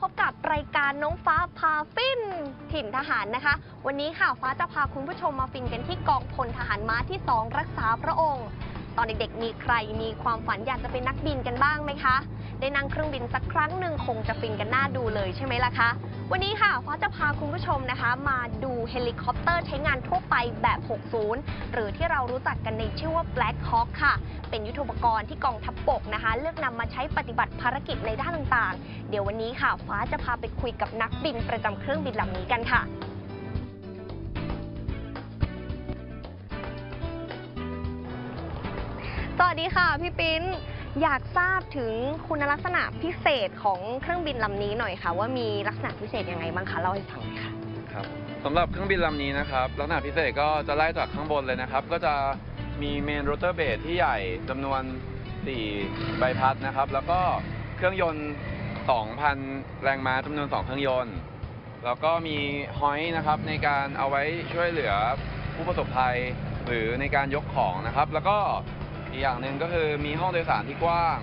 พบกับรายการน้องฟ้าพาฟินถิ่นทหารนะคะ วันนี้ค่ะฟ้าจะพาคุณผู้ชมมาฟินกันที่กองพลทหารม้าที่ 2 รักษาพระองค์ ตอนเด็กๆ มีใครมีความฝันอยากจะเป็นนักบินกันบ้างไหมคะ ได้นั่งเครื่องบินสักครั้งหนึ่งคงจะฟินกันน่าดูเลยใช่ไหมล่ะคะ วันนี้ค่ะฟ้าจะพาคุณผู้ชมนะคะ มาดูเฮลิคอปเตอร์ใช้งานทั่วไปแบบ 60 หรือที่เรารู้จักกันในชื่อว่า Black Hawk ค่ะ เป็นยุทโธปกรณ์ที่กองทัพบกนะคะ เลือกนำมาใช้ปฏิบัติภารกิจในด้านต่างๆ เดี๋ยววันนี้ค่ะ ฟ้าจะพาไปคุยกับนักบินประจำเครื่องบินลำนี้กันค่ะสวัสดีค่ะพี่ปิ้นอยากทราบถึงคุณลักษณะพิเศษของเครื่องบินลำนี้หน่อยค่ะ ว่ามีลักษณะพิเศษยังไงบ้างคะเล่าให้ฟังหน่อยค่ะครับสำหรับเครื่องบินลำนี้นะครับลักษณะพิเศษก็จะไล่จากข้างบนเลยนะครับ ก็จะ มีเมนโรเตอร์เบสที่ใหญ่จำนวน 4 ใบพัดนะครับ แล้วก็เครื่องยนต์ 2,000 แรงม้าจำนวน 2 เครื่องยนต์ แล้วก็มีฮอยนะครับในการเอาไว้ช่วยเหลือผู้ประสบภัยหรือในการยกของนะครับ แล้วก็อีกอย่างหนึ่งก็คือมีห้องโดยสารที่กว้าง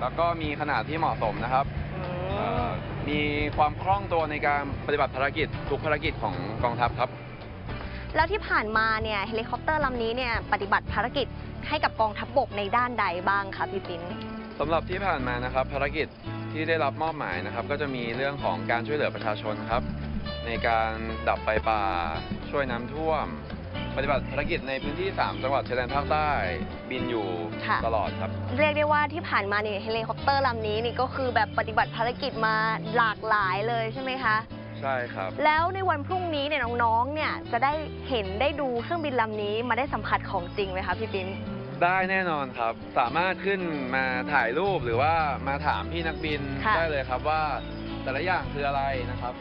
แล้วก็มีขนาดที่เหมาะสมนะครับเอ่อมีความคล่องตัวในการปฏิบัติภารกิจทุกภารกิจของกองทัพครับ แล้วที่ผ่านมาเนี่ยเฮลิคอปเตอร์ลำนี้เนี่ยปฏิบัติภารกิจให้กับกองทัพบบกในด้านใดบ้างคะพี่ปิ้นสำหรับที่ผ่านมานะครับภารกิจที่ได้รับมอบหมายนะครับ ก็จะมีเรื่องของการช่วยเหลือประชาชนครับ ในการดับไฟป่า ช่วยน้ำท่วม ปฏิบัติภารกิจในพื้นที่ 3 จังหวัดชายแดนภาคใต้บินอยู่ค่ะตลอดครับ เรียกได้ว่าที่ผ่านมาเนี่ยเฮลิคอปเตอร์ลำนี้นี่ก็คือแบบปฏิบัติภารกิจมาหลากหลายเลยใช่ไหมคะ ใช่ครับ แล้วในวันพรุ่งนี้เนี่ยน้องๆ เนี่ยจะได้เห็นได้ดูเครื่องบินลำนี้มาได้สัมผัสของจริงไหมคะพี่ปิ้นได้แน่นอนครับ สามารถขึ้นมาถ่ายรูปหรือว่ามาถามพี่นักบินค่ะ ได้เลยครับว่าแต่ละอย่างคืออะไรนะครับ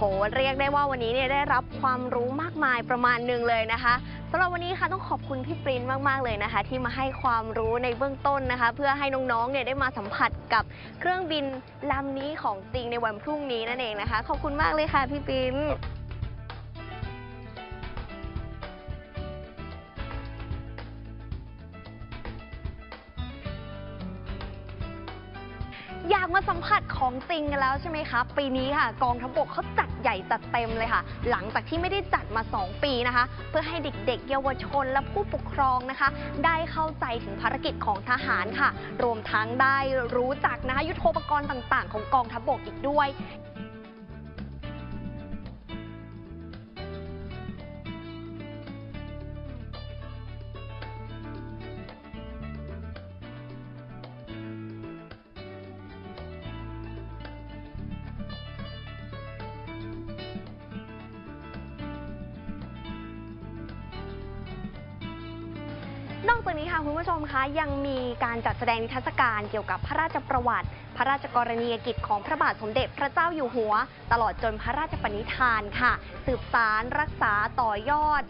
โห เรียกได้ว่าวันนี้เนี่ยได้รับความรู้มากมายประมาณหนึ่งเลยนะคะสำหรับวันนี้ค่ะต้องขอบคุณพี่ปรินมากๆเลยนะคะ ที่มาให้ความรู้ในเบื้องต้นนะคะ เพื่อให้น้องๆเนี่ยได้มาสัมผัสกับเครื่องบินลำนี้ของจริงในวันพรุ่งนี้นั่นเองนะคะ ขอบคุณมากเลยค่ะพี่ปรินากมาสัมผัสของจริงกันแล้วใช่ไหมคะปีนี้ค่ะ กองทัพบกเขาจัดใหญ่จัดเต็มเลยค่ะ หลังจากที่ไม่ได้จัดมา 2 ปีนะคะ เพื่อให้เด็กๆ เยาวชนและผู้ปกครองนะคะ ได้เข้าใจถึงภารกิจของทหารค่ะ รวมทั้งได้รู้จักนะคะยุทโธปกรณ์ต่าง ๆ ของกองทัพบกอีกด้วย นอกจากนี้ค่ะคุณผู้ชมคะยังมีการจัดแสดงนิทรรศการเกี่ยวกับพระราชประวัติ พระราชกรณียกิจของพระบาทสมเด็จพระเจ้าอยู่หัว ตลอดจนพระราชปณิธานค่ะ สืบสารรักษาต่อยอด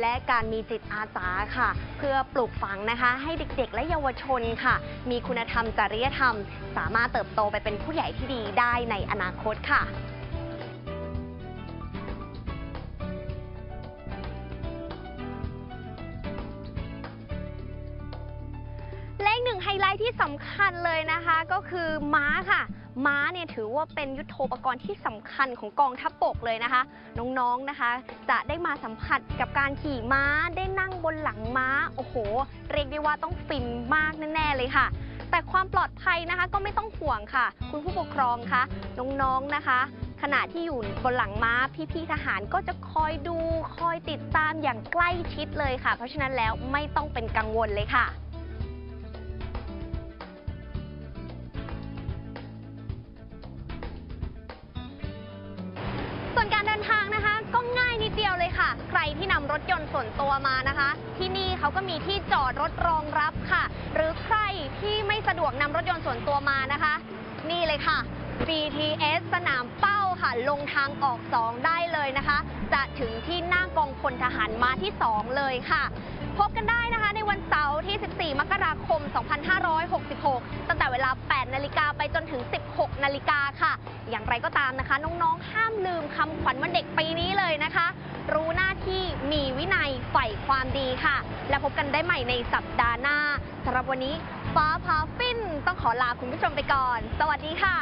และการมีจิตอาสาค่ะ เพื่อปลูกฝังนะคะ ให้เด็กๆ และเยาวชนค่ะ มีคุณธรรมจริยธรรม สามารถเติบโตไปเป็นผู้ใหญ่ที่ดีได้ในอนาคตค่ะและ ท์ที่สำคัญเลยนะคะก็คือม้าค่ะ ม้าเนี่ยถือว่าเป็นยุทโธปกรณ์ที่สำคัญของกองทัพบกเลยนะคะ น้องๆนะคะ จะได้มาสัมผัสกับการขี่ม้าได้นั่งบนหลังม้า โอ้โห เรียกได้ว่าต้องฟินมากแน่ๆเลยค่ะ แต่ความปลอดภัยนะคะก็ไม่ต้องห่วงค่ะ คุณผู้ปกครองคะน้องๆนะคะ ขณะที่อยู่บนหลังม้าพี่ๆทหารก็จะคอยดูคอยติดตามอย่างใกล้ชิดเลยค่ะ เพราะฉะนั้นแล้วไม่ต้องเป็นกังวลเลยค่ะ การเดินทางนะคะ ก็ง่ายนิดเดียวเลยค่ะ ใครที่นำรถยนต์ส่วนตัวมานะคะ ที่นี่เขาก็มีที่จอดรถรองรับค่ะ หรือใครที่ไม่สะดวกนำรถยนต์ส่วนตัวมานะคะ นี่เลยค่ะ BTS สนามเป้าค่ะ ลงทางออก 2 ได้เลยนะคะ จะถึงที่นั่ง กองพลทหารมาที่ 2 เลยค่ะ พบกันได้นะคะในวันเสาร์ที่ 14 มกราคม 2566 ตั้งแต่เวลา 8 นาฬิกาไปจนถึง 16 นาฬิกาค่ะ อย่างไรก็ตามนะคะ น้องๆ ห้ามลืมคำขวัญวันเด็กปีนี้เลยนะคะ รู้หน้าที่มีวินัยใฝ่ความดีค่ะ และพบกันได้ใหม่ในสัปดาห์หน้าสำหรับวันนี้ฟ้าพาฟินต้องขอลาคุณผู้ชมไปก่อน สวัสดีค่ะ